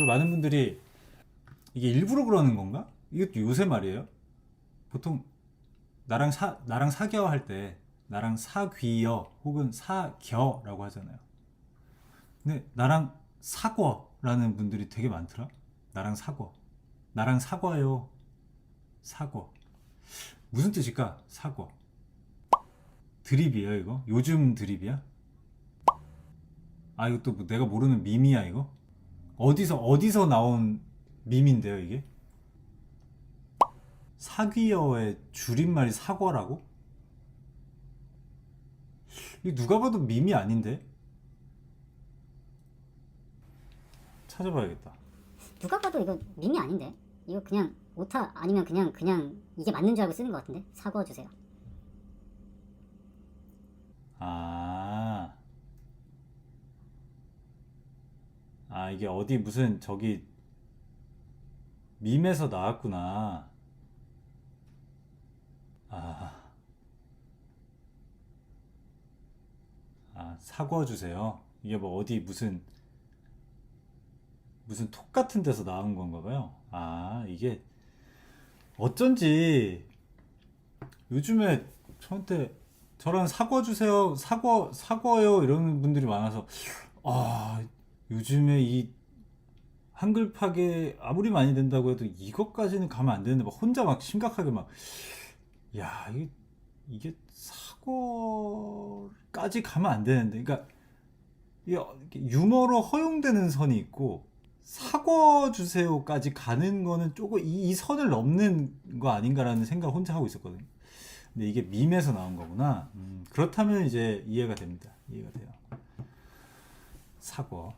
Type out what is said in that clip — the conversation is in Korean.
그리고 많은 분들이 이게 일부러 그러는 건가? 이것도 요새 말이에요. 보통 나랑 사 나랑 사겨 할 때 나랑 사귀어 혹은 사겨라고 하잖아요. 근데 나랑 사궈라는 분들이 되게 많더라. 나랑 사궈. 나랑 사과요. 사궈. 무슨 뜻일까? 사궈. 드립이에요, 이거? 요즘 드립이야? 아, 이거 또뭐 내가 모르는 밈이야, 이거? 어디서, 어디서 나온 밈인데요, 이게? 사귀어의 줄임말이 사과라고? 이거 누가 봐도 밈이 아닌데? 찾아봐야겠다. 누가 봐도 이거 밈이 아닌데 이거 그냥 오타 아니면 그냥 그냥 이게 맞는 줄 알고 쓰는 것 같은데 사과 주세요 아. 아, 이게 어디 무슨 저기 밈에서 나왔구나. 아. 아, 사과 주세요. 이게 뭐 어디 무슨 무슨 톡 같은 데서 나온 건가 봐요. 아, 이게 어쩐지 요즘에 저한테 저랑 사과 주세요, 사과 사과요 이러는 분들이 많아서 아 요즘에 이 한글파게 아무리 많이 된다고 해도 이것까지는 가면 안 되는데 막 혼자 막 심각하게 막 야 이게 이게 사과까지 가면 안 되는데 그러니까 이게 유머로 허용되는 선이 있고 사과 주세요까지 가는 거는 조금 이, 이 선을 넘는 거 아닌가라는 생각을 혼자 하고 있었거든요. 근데 이게 밈에서 나온 거구나. 음, 그렇다면 이제 이해가 됩니다. 이해가 돼요. 사과.